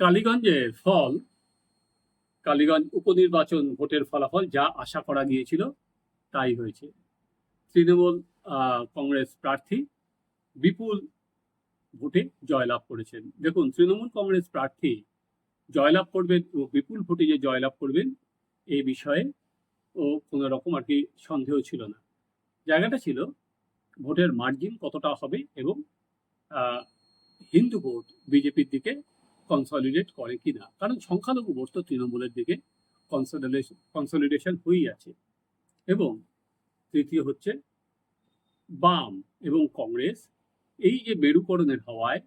কালীগঞ্জের ফল, কালীগঞ্জ উপনির্বাচন ভোটের ফলাফল যা আশা করা গিয়েছিল তাই হয়েছে। তৃণমূল কংগ্রেস প্রার্থী বিপুল ভোটে জয়লাভ করেছেন। দেখুন, তৃণমূল কংগ্রেস প্রার্থী জয়লাভ করবেন ও বিপুল ভোটে যে জয়লাভ করবেন এই বিষয়ে ও কোনো রকম আর কি সন্দেহ ছিল না। জায়গাটা ছিল ভোটের মার্জিন কতটা হবে এবং হিন্দু ভোট বিজেপির দিকে কনসলিডেট করে কিনা? কারণ সংখ্যালঘু ভোট তো তৃণমূলের দিকে কনসলিডেশন কনসলিডেশন হয়েই আছে। এবং তৃতীয় হচ্ছে বাম এবং কংগ্রেস এই যে মেরুকরণের হওয়ায়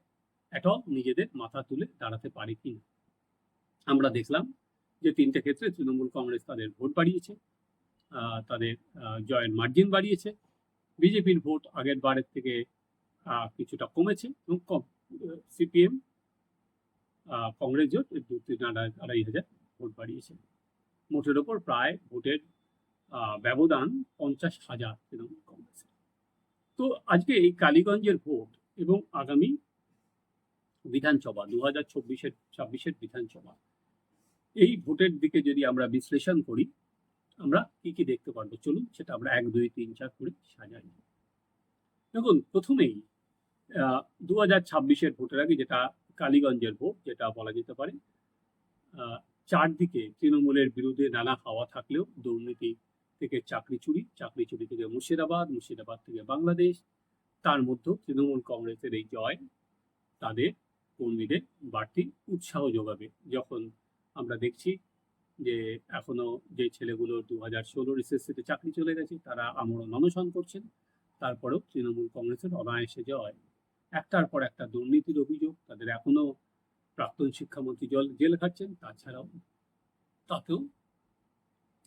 এটাও নিজেদের মাথা তুলে দাঁড়াতে পারে কিনা? আমরা দেখলাম যে তিনটে ক্ষেত্রে তৃণমূল কংগ্রেস তাদের ভোট বাড়িয়েছে তাদের জয়ের মার্জিন বাড়িয়েছে। বিজেপির ভোট আগের বারের থেকে কিছুটা কমেছে এবং সিপিএম কংগ্রেস জোট দু তিন আড়াই হাজার ভোট বাড়িয়েছে। মোটের ওপর প্রায় ভোটের ব্যবধান পঞ্চাশ হাজার তৃণমূল কংগ্রেসের। তো আজকে এই কালীগঞ্জের ভোট এবং আগামী বিধানসভা দু হাজার চব্বিশের, ছাব্বিশের বিধানসভা, এই ভোটের দিকে যদি আমরা বিশ্লেষণ করি, আমরা কি কি দেখতে পারব? চলুন সেটা আমরা এক, দুই, তিন, চার করে সাজাই। দেখুন, প্রথমেই দু হাজার ছাব্বিশের ভোটের আগে যেটা কালীগঞ্জের ভোট, যেটা বলা যেতে পারে। চারদিকে তৃণমূলের বিরুদ্ধে নানা হাওয়া থাকলেও দুর্নীতি থেকে চাকরি চুরি চাকরি চুরি থেকে মুর্শিদাবাদ মুর্শিদাবাদ থেকে বাংলাদেশ, তার মধ্যেও তৃণমূল কংগ্রেসের এই জয় তাদের কর্মীদের বাড়তি উৎসাহ যোগাবে। যখন আমরা দেখছি যে এখনও যে ছেলেগুলো দু হাজার ষোলোর এসএসসিতে চাকরি চলে গেছে, তারা আমরণ অনশন করছেন, তারপরেও তৃণমূল কংগ্রেসের অনায়াসে জয় একটার পর একটা দুর্নীতির অভিযোগ, তাদের এখনও প্রাক্তন শিক্ষামন্ত্রী জল, জেল খাচ্ছেন, তাছাড়াও তাতেও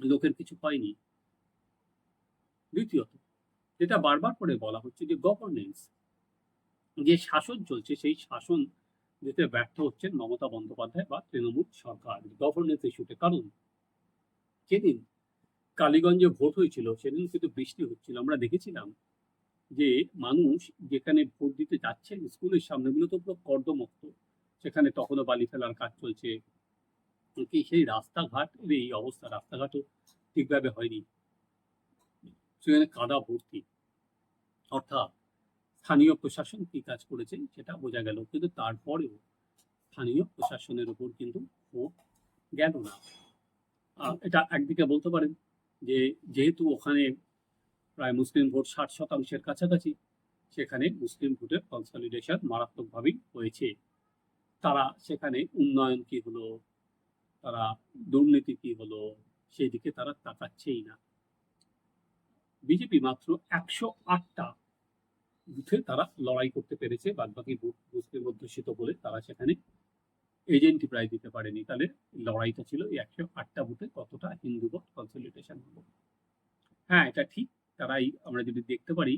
লোকের কিছু পায়নি। দ্বিতীয়ত, যেটা বারবার করে বলা হচ্ছে যে গভর্নেন্স যে শাসন চলছে, সেই শাসন যেতে ব্যর্থ হচ্ছেন মমতা বন্দ্যোপাধ্যায় বা তৃণমূল সরকার গভর্নেন্স ইস্যুতে কারণ যেদিন কালীগঞ্জে ভোট হয়েছিল, সেদিন কিন্তু বৃষ্টি হচ্ছিল। আমরা দেখেছিলাম যে মানুষ যেখানে ভোট দিতে যাচ্ছেন স্কুলের সামনেগুলো তো পুরো কর্দমুক্ত। সেখানে তখনও বালি ফেলার কাজ চলছে। কি সেই রাস্তাঘাট এই অবস্থা, রাস্তাঘাটও ঠিকভাবে হয়নি। সেখানে কাদা ভর্তি। অর্থাৎ স্থানীয় প্রশাসন কি কাজ করেছে সেটা বোঝা গেল, কিন্তু তারপরেও স্থানীয় প্রশাসনের উপর কিন্তু ক্ষোভ গেল না। এটা একদিকে বলতে পারেন যে যেহেতু ওখানে প্রায় মুসলিম ভোট ষাট শতাংশের কাছাকাছি। সেখানে মুসলিম ভোটের কনসলিডেশন মারাত্মকভাবেই হয়েছে। তারা সেখানে উন্নয়ন কি হলো? তারা দুর্নীতি কি হলো? সেই দিকে তারা তাকাচ্ছেই না। বিজেপি মাত্র একশো আটটা বুথে তারা লড়াই করতে পেরেছে বাদ বাকি বুথ মুসলিম অধ্যুষিত বলে তারা সেখানে এজেন্টই প্রায় দিতে পারেনি। তাহলে লড়াইটা ছিল এই একশো আটটা বুথে কতটা হিন্দু ভোট কনসলিডেশন হলো? হ্যাঁ এটা ঠিক। তারাই আমরা যদি দেখতে পারি,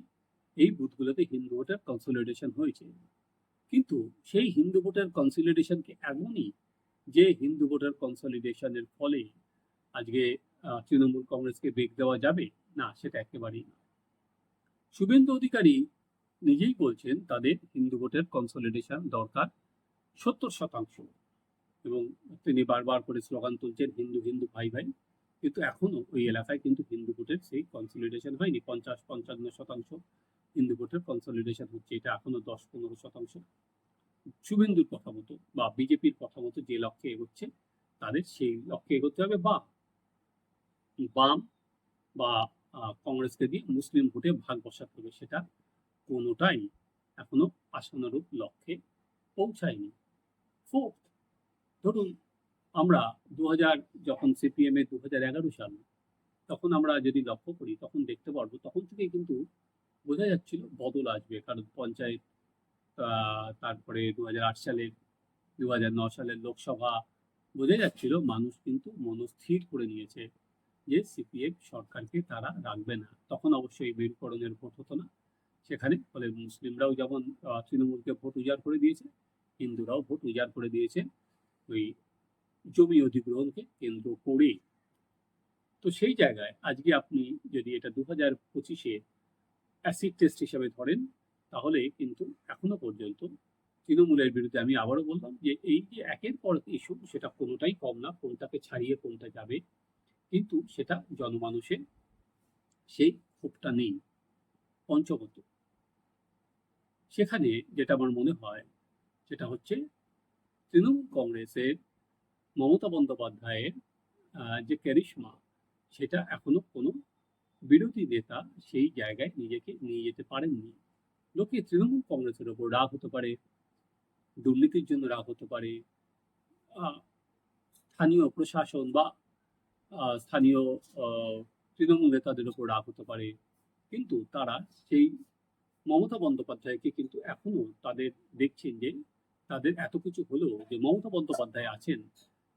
এই বুথগুলোতে হিন্দু ভোটের কনসোলিডেশন হয়েছে। কিন্তু সেই হিন্দু ভোটের কনসোলিডেশনকে এমনই যে হিন্দু ভোটের কনসলিডেশনের ফলে আজকে তৃণমূল কংগ্রেসকে বেগ দেওয়া যাবে? না, সেটা একেবারেই না শুভেন্দু অধিকারী নিজেই বলছেন, তাদের হিন্দু ভোটের কনসলিডেশন দরকার সত্তর শতাংশ। এবং তিনি বারবার করে স্লোগান তুলছেন, হিন্দু হিন্দু, ভাই ভাই। কিন্তু এখনও ওই এলাকায় কিন্তু হিন্দু ভোটের সেই কনসলিডেশন হয়নি। পঞ্চাশ, পঞ্চান্ন শতাংশ হিন্দু ভোটের কনসলিডেশন হচ্ছে। এটা এখনও দশ, পনেরো শতাংশ। শুভেন্দুর কথা মতো বা বিজেপির কথা মতো যে লক্ষ্যে এগোচ্ছে, তাদের সেই লক্ষ্যে এগোতে হবে বা বাম বা কংগ্রেসকে দিয়ে মুসলিম ভোটে ভাগ বসাতে হবে। সেটা কোনোটাই এখনও আশানুরূপ লক্ষ্যে পৌঁছায়নি। ফোর্থ ধরুন আমরা দু হাজার যখন সিপিএম দু হাজার এগারো সাল, তখন আমরা যদি লক্ষ্য করি, তখন দেখতে পারব, তখন থেকেই কিন্তু বোঝা যাচ্ছিল বদল আসবে। কারণ পঞ্চায়েত তারপরে দু হাজার আট সালের দু সালের লোকসভা, বোঝা যাচ্ছিল মানুষ কিন্তু মনস্থির করে নিয়েছে যে সিপিএম সরকারকে তারা রাখবে না। তখন অবশ্যই মেরুকরণের ভোট হতো না। সেখানে ফলে মুসলিমরাও যেমন তৃণমূলকে ভোট উজাড় করে দিয়েছে, হিন্দুরাও ভোট উজাড় করে দিয়েছে। ওই জমি অধিগ্রহণকে কেন্দ্র করে তো সেই জায়গায় আজকে আপনি যদি এটা দু হাজার পঁচিশে অ্যাসিড টেস্ট হিসাবে ধরেন, তাহলে কিন্তু এখনও পর্যন্ত তৃণমূলের বিরুদ্ধে আমি আবারও বললাম যে এই যে একের পর ইস্যু সেটা কোনোটাই কম না, কোনটাকে ছাড়িয়ে কোনটা যাবে, কিন্তু সেটা জনমানুষের সেই ক্ষোভটা নেই, পঞ্চমত। সেখানে যেটা আমার মনে হয়, সেটা হচ্ছে তৃণমূল কংগ্রেসের মমতা বন্দ্যোপাধ্যায়ের যে ক্যারিশমা সেটা এখনও কোনো বিরোধী নেতা সেই জায়গায় নিজেকে নিয়ে যেতে পারেননি। লোকে তৃণমূল কংগ্রেসের ওপর রাগ হতে পারে, দুর্নীতির জন্য রাগ হতে পারে স্থানীয় প্রশাসন বা স্থানীয় তৃণমূল নেতাদের ওপর রাগ হতে পারে। কিন্তু তারা সেই মমতা বন্দ্যোপাধ্যায়কে কিন্তু এখনও তাদের দেখছেন যে, তাদের এত কিছু হলেও যে মমতা বন্দ্যোপাধ্যায় আছেন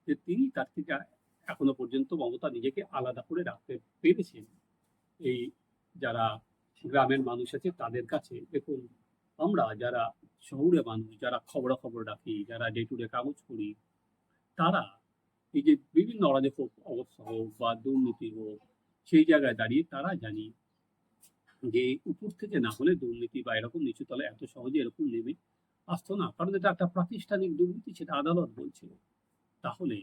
যে তিনি তার থেকে এখনও পর্যন্ত মমতা নিজেকে আলাদা করে রাখতে পেরেছেন। এই যারা গ্রামের মানুষ আছে তাদের কাছে দেখুন, আমরা যারা শহুরে মানুষ, যারা খবরাখবর রাখি, যারা ডে টু ডে কাগজ পড়ি, তারা এই যে বিভিন্ন অরাজক অবস্থা হোক বা দুর্নীতি হোক, সেই জায়গায় দাঁড়িয়ে তারা জানি যে উপর থেকে না হলে দুর্নীতি বা এরকম নিচু তলে এত সহজে এরকম নেমে আসতো না। কারণ এটা একটা প্রাতিষ্ঠানিক দুর্নীতি, সেটা আদালত বলছে। তাহলে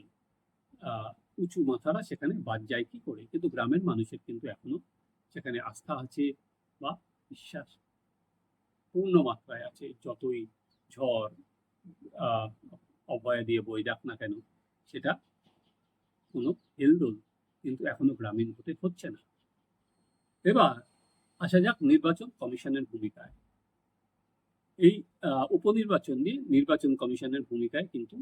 উঁচু মাথারা সেখানে বাদ যায় কি করে? কিন্তু গ্রামের মানুষের কিন্তু এখনও সেখানে আস্থা আছে বা বিশ্বাস পূর্ণ মাত্রায় আছে। যতই ঝড় অভয়া দিয়ে বই যাক না কেন, সেটা কোনো হেলদোল কিন্তু এখনও গ্রামীণ ভোটে হচ্ছে না। এবার আসা যাক নির্বাচন কমিশনের ভূমিকায়। এই উপনির্বাচন নিয়ে নির্বাচন কমিশনের ভূমিকায় কিন্তু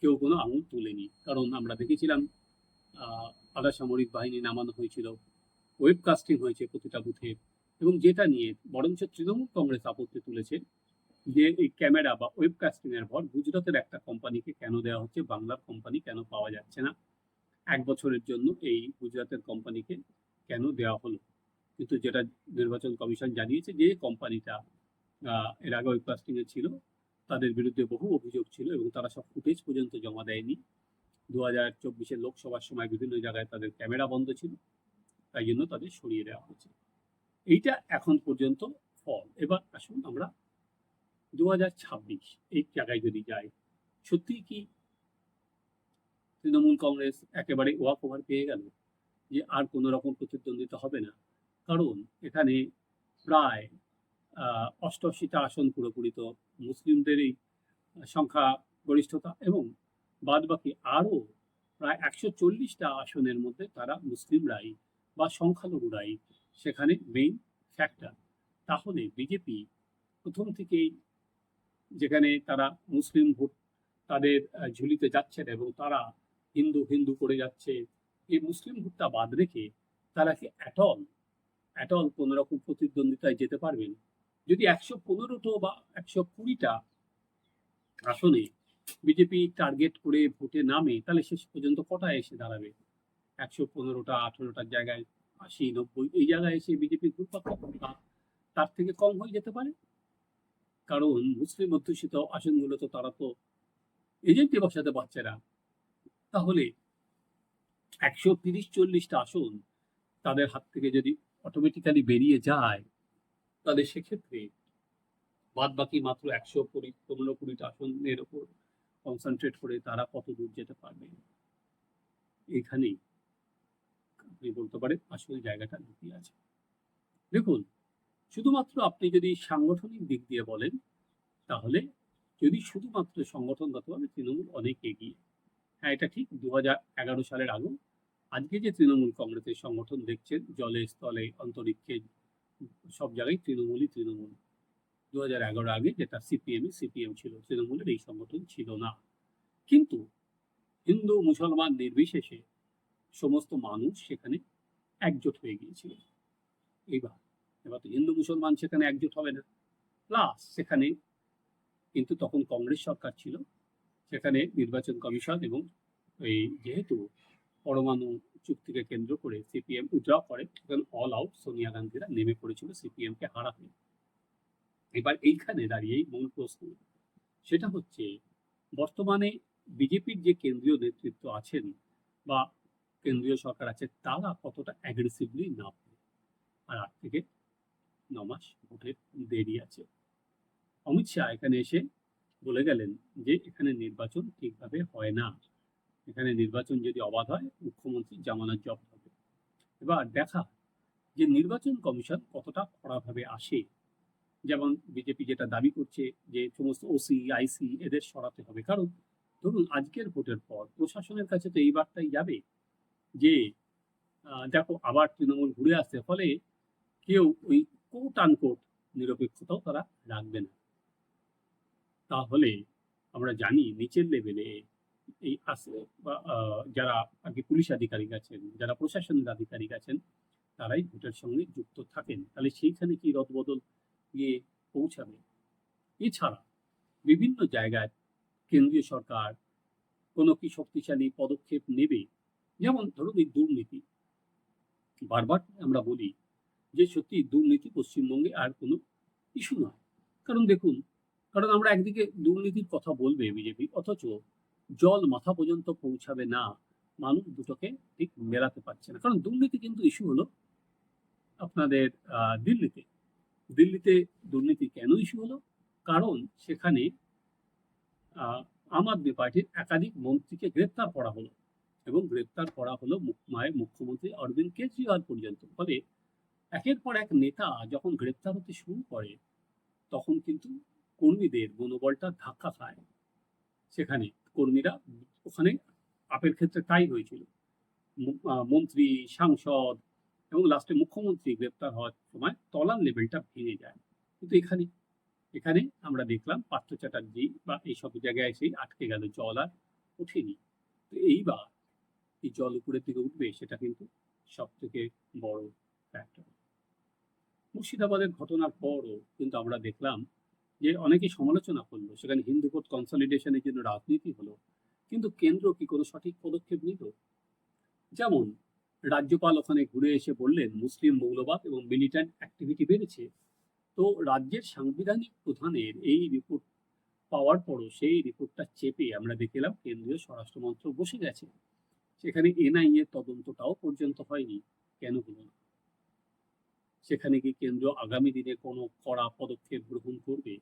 কেউ কোনো আঙুল তুলেনি। কারণ আমরা দেখেছিলাম আধা সামরিক বাহিনী নামানো হয়েছিল, ওয়েবকাস্টিং হয়েছে প্রতিটা বুথে, এবং যেটা নিয়ে বরঞ্চ তৃণমূল কংগ্রেস আপত্তি তুলেছে যে এই ক্যামেরা বা ওয়েবকাস্টিং এর ভর গুজরাটের একটা কোম্পানিকে কেন দেওয়া হচ্ছে, বাংলার কোম্পানি কেন পাওয়া যাচ্ছে না? এক বছরের জন্য এই গুজরাটের কোম্পানিকে কেন দেওয়া হলো? কিন্তু যেটা নির্বাচন কমিশন জানিয়েছে যে কোম্পানিটা এর আগে ওয়েবকাস্টিং এ ছিল তাদের বিরুদ্ধে বহু অভিযোগ ছিল এবং তারা সব ফুটেজ পর্যন্ত জমা দেয়নি। দু হাজার চব্বিশের লোকসভার সময় বিভিন্ন জায়গায় তাদের ক্যামেরা বন্ধ ছিল, তাই জন্য তাদের সরিয়ে দেওয়া হয়েছে। এইটা এখন পর্যন্ত ফল। এবার আসুন আমরা দু হাজার ছাব্বিশ এই জায়গায় যদি যাই, সত্যি কি তৃণমূল কংগ্রেস একেবারে ওয়াক ওভার পেয়ে গেল যে আর কোনো রকম প্রতিদ্বন্দ্বিতা হবে না? কারণ এখানে প্রায় অষ্টআশিটা আসন পুরোপুরি তো মুসলিমদেরই সংখ্যা গরিষ্ঠতা এবং বাদ বাকি আরও প্রায় একশো চল্লিশটা আসনের মধ্যে তারা মুসলিমরাই বা সংখ্যালঘুরাই সেখানে মেইন ফ্যাক্টর তাহলে বিজেপি প্রথম থেকেই যেখানে তারা মুসলিম ভোট তাদের ঝুলিতে যাচ্ছেন এবং তারা হিন্দু হিন্দু করে যাচ্ছে, এই মুসলিম ভোটটা বাদ রেখে তারা কি অ্যাটল অ্যাটল কোনো রকম প্রতিদ্বন্দ্বিতায় যেতে পারবেন? যদি একশো পনেরোটো বা একশো কুড়িটা আসনে বিজেপি টার্গেট করে ভোটে নামে, তাহলে শেষ পর্যন্ত কটায় এসে দাঁড়াবে? একশো পনেরোটা, আঠেরোটার জায়গায়, আশি, নব্বই, এই জায়গায় এসে বিজেপি ঘুরপাক তার থেকে কম হয়ে যেতে পারে? কারণ মুসলিম অধ্যুষিত আসনগুলো তো তারা তো এজেন্টে বসাতে পারছে না। তাহলে একশো তিরিশ, চল্লিশটা আসন তাদের হাত থেকে যদি অটোমেটিক্যালি বেরিয়ে যায় তাহলে সেক্ষেত্রে বাদ বাকি মাত্র একশো কুড়ি, পনেরো কুড়িটা আসনের ওপর কনসেন্ট্রেট করে তারা কত দূর যেতে পারবে। এখানেই আপনি বলতে পারেন আসল জায়গাটা লুকিয়ে আছে। দেখুন, শুধুমাত্র আপনি যদি সাংগঠনিক দিক দিয়ে বলেন, তাহলে যদি শুধুমাত্র সংগঠনগতভাবে তৃণমূল অনেক এগিয়ে। হ্যাঁ এটা ঠিক দু সালের আগেও। আজকে যে তৃণমূল কংগ্রেসের সংগঠন দেখছেন জলে স্থলে অন্তরিক্ষে সব জায়গায় তৃণমূলই তৃণমূল। দু হাজার এগারো আগে যেটা সিপিএম সিপিএম ছিল, তৃণমূলের এই সংগঠন ছিল না। কিন্তু হিন্দু, মুসলমান নির্বিশেষে সমস্ত মানুষ সেখানে একজোট হয়ে গিয়েছিল। এইবার, এবার তো হিন্দু, মুসলমান সেখানে একজোট হবে না। প্লাস সেখানে কিন্তু তখন কংগ্রেস সরকার ছিল। সেখানে নির্বাচন কমিশন এবং এই যেহেতু পরমাণু চুক্তিকে কেন্দ্র করে সিপিএম উইথড্র করে তখন অল আউট সোনিয়া গান্ধীরা নেমে পড়েছিল সিপিএম কে হারাতে। এবার এইখানে দাঁড়িয়েই মূল প্রশ্ন, সেটা হচ্ছে, বর্তমানে বিজেপির যে কেন্দ্রীয় নেতৃত্ব আছেন বা কেন্দ্রীয় সরকার আছে, তারা কতটা অ্যাগ্রেসিভলি নামবে? আর আট থেকে ন মাস ভোটের দেরি আছে। অমিত শাহ এখানে এসে বলে গেলেন যে, এখানে নির্বাচন ঠিকভাবে হয় না। এখানে নির্বাচন যদি অবাধ হয়, মুখ্যমন্ত্রী জামানত জব হবে। এবার দেখা যে নির্বাচন কমিশন কতটা কড়াভাবে আসে। যেমন বিজেপি যেটা দাবি করছে যে সমস্ত ওসি আইসি এদের সরাতে হবে। কারণ ধরুন আজকের ভোটের পর প্রশাসনের কাছে তো এই বার্তাই যাবে যে দেখো আবার তৃণমূল ঘুরে আসছে, ফলে কেউ ওই কোট আনকোট নিরপেক্ষতাও তারা রাখবে না। তাহলে আমরা জানি নিচের লেভেলে এই আছে যারা কি পুলিশ আধিকারিক আছেন, যারা প্রশাসনের আধিকারিক আছেন, তারাই ভোটের সঙ্গে যুক্ত থাকেন। তাহলে সেইখানে কি রদবদল গিয়ে পৌঁছাবে? এছাড়া বিভিন্ন জায়গায় কেন্দ্রীয় সরকার কোনো কি শক্তিশালী পদক্ষেপ নেবে? যেমন ধরুন এই দুর্নীতি। বারবার আমরা বলি যে সত্যি দুর্নীতি পশ্চিমবঙ্গে আর কোনো ইস্যু নয়। কারণ দেখুন, কারণ আমরা একদিকে দুর্নীতির কথা বলবে বিজেপি, অথচ জল মাথা পর্যন্ত পৌঁছাবে না, মানুষ দুটোকে ঠিক মেলাতে পারছে না। কারণ দুর্নীতি কিন্তু ইস্যু হলো আপনাদের দিল্লিতে। দিল্লিতে দুর্নীতি কেন ইস্যু হলো? কারণ সেখানে আম আদমি পার্টির একাধিক মন্ত্রীকে গ্রেপ্তার করা হলো এবং গ্রেপ্তার করা হলো মায়ের মুখ্যমন্ত্রী অরবিন্দ কেজরিওয়াল পর্যন্ত। ফলে একের পর এক নেতা যখন গ্রেপ্তার হতে শুরু করে, তখন কিন্তু কর্মীদের মনোবলটা ধাক্কা খায় সেখানে। কর্মীরা ওখানে আপের ক্ষেত্রে তাই হয়েছিল। মন্ত্রী, সাংসদ এবং লাস্টে মুখ্যমন্ত্রী গ্রেপ্তার হওয়ার সময় তলার লেভেলটা ভেঙে যায়। কিন্তু এখানে এখানে আমরা দেখলাম পার্থ চ্যাটার্জি বা এইসব জায়গায় এসেই আটকে গেল জল আর ওঠেনি। তো এইবার এই জল উপরের দিকে উঠবে সেটা কিন্তু সব থেকে বড় ফ্যাক্টর মুর্শিদাবাদের ঘটনার পরও কিন্তু আমরা দেখলাম যে অনেকে সমালোচনা করল, সেখানে হিন্দু ভোট কনসলিডেশনের জন্য রাজনীতি হলো, কিন্তু কেন্দ্র কি কোনো সঠিক পদক্ষেপ নিল? যেমন, রাজ্যপাল ওখানে ঘুরে এসে বললেন, মুসলিম মৌলবাদ এবং মিলিট্যান্ট অ্যাক্টিভিটি বেড়েছে। তো রাজ্যের সাংবিধানিক প্রধানের এই রিপোর্ট পাওয়ার পরও সেই রিপোর্টটা চেপে আমরা দেখলাম, কেন্দ্রীয় স্বরাষ্ট্র মন্ত্রক বসে গেছে। সেখানে এনআইএ তদন্তটাও পর্যন্ত হয়নি। কেন হলো না? সেখানে কি কেন্দ্র আগামী দিনে কোনো কড়া পদক্ষেপ গ্রহণ করবে?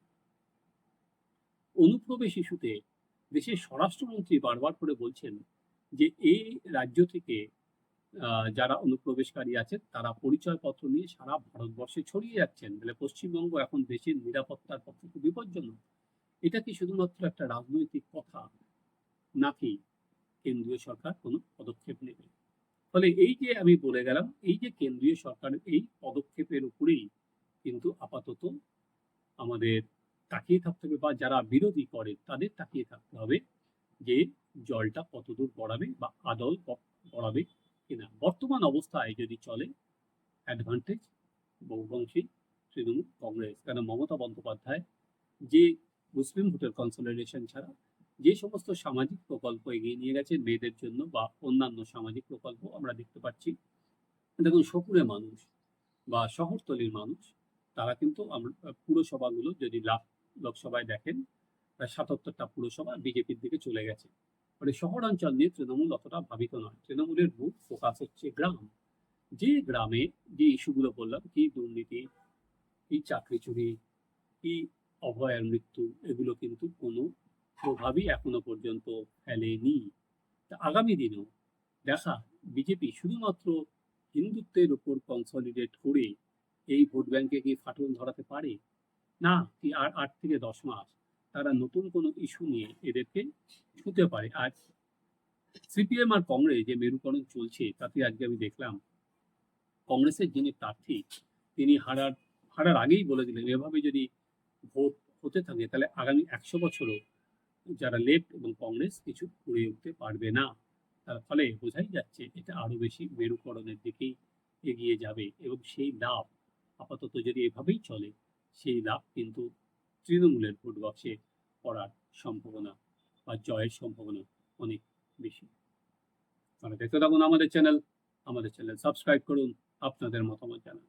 অনুপ্রবেশ ইস্যুতে দেশের স্বরাষ্ট্রমন্ত্রী বারবার করে বলছেন যে এই রাজ্য থেকে যারা অনুপ্রবেশকারী আছেন, তারা পরিচয়পত্র নিয়ে সারা ভারতবর্ষে ছড়িয়ে যাচ্ছেন। বলে পশ্চিমবঙ্গ এখন দেশের নিরাপত্তার পক্ষে খুব বিপজ্জনক। এটা কি শুধুমাত্র একটা রাজনৈতিক কথা? নাকি কেন্দ্রীয় সরকার কোনো পদক্ষেপ নেবে? ফলে এই যে আমি বলে গেলাম, এই যে কেন্দ্রীয় সরকারের এই পদক্ষেপের উপরেই কিন্তু আপাতত আমাদের তাকিয়ে থাকতে হবে বা যারা বিরোধী করে তাদের তাকিয়ে থাকতে হবে যে জলটা কতদূর গড়াবে বা আদল গড়াবে কিনা। বর্তমান অবস্থায় যদি চলে অ্যাডভান্টেজ বহুবংশী তৃণমূল কংগ্রেস। কেন মমতা বন্দ্যোপাধ্যায় যে মুসলিম ভোটের কনসলিডেশন ছাড়া যে সমস্ত সামাজিক প্রকল্প এগিয়ে নিয়ে গেছে, মেয়েদের জন্য বা অন্যান্য সামাজিক প্রকল্প আমরা দেখতে পাচ্ছি। দেখুন শকুরে মানুষ বা শহরতলির মানুষ, তারা কিন্তু আমরা, পুরসভাগুলো যদি লাভ লোকসভায় দেখেন, প্রায় সাতাত্তরটা পুরসভা বিজেপির দিকে চলে গেছে। মানে শহরাঞ্চল নিয়ে তৃণমূল অতটা ভাবিত নয়। তৃণমূলের মূল ফোকাস হচ্ছে গ্রাম। যে গ্রামে যে ইস্যুগুলো বললাম, কি দুর্নীতি, কি চাকরি চুরি, কি অভয়ার মৃত্যু, এগুলো কিন্তু কোনো প্রভাবই এখনও পর্যন্ত ফেলেনি। আগামী দিনেও দেখা, বিজেপি শুধুমাত্র হিন্দুত্বের উপর কনসলিডেট করে এই ভোট ব্যাংকে কি ফাটল ধরাতে পারে? না, কি আর আট থেকে দশ মাস তারা নতুন কোনো ইস্যু নিয়ে এদেরকে ছুঁতে পারে। আর সিপিএম আর কংগ্রেস যে মেরুকরণ চলছে, তাতে আজকে আমি দেখলাম কংগ্রেসের যিনি প্রার্থী, তিনি হারার হারার আগেই বলে দিলেন, এভাবে যদি ভোট হতে থাকে, তাহলে আগামী একশো বছরও যারা লেফট এবং কংগ্রেস কিছু করে উঠতে পারবে না। তার ফলে বোঝাই যাচ্ছে এটা আরও বেশি মেরুকরণের দিকেই এগিয়ে যাবে এবং সেই লাভ আপাতত যদি এভাবেই চলে, সেই লাভ কিন্তু তৃণমূলের ভোট বক্সে পড়ার সম্ভাবনা বা জয়ের সম্ভাবনা অনেক বেশি। তাহলে দেখতে থাকুন আমাদের চ্যানেল আমাদের চ্যানেল সাবস্ক্রাইব করুন, আপনাদের মতামত জানান।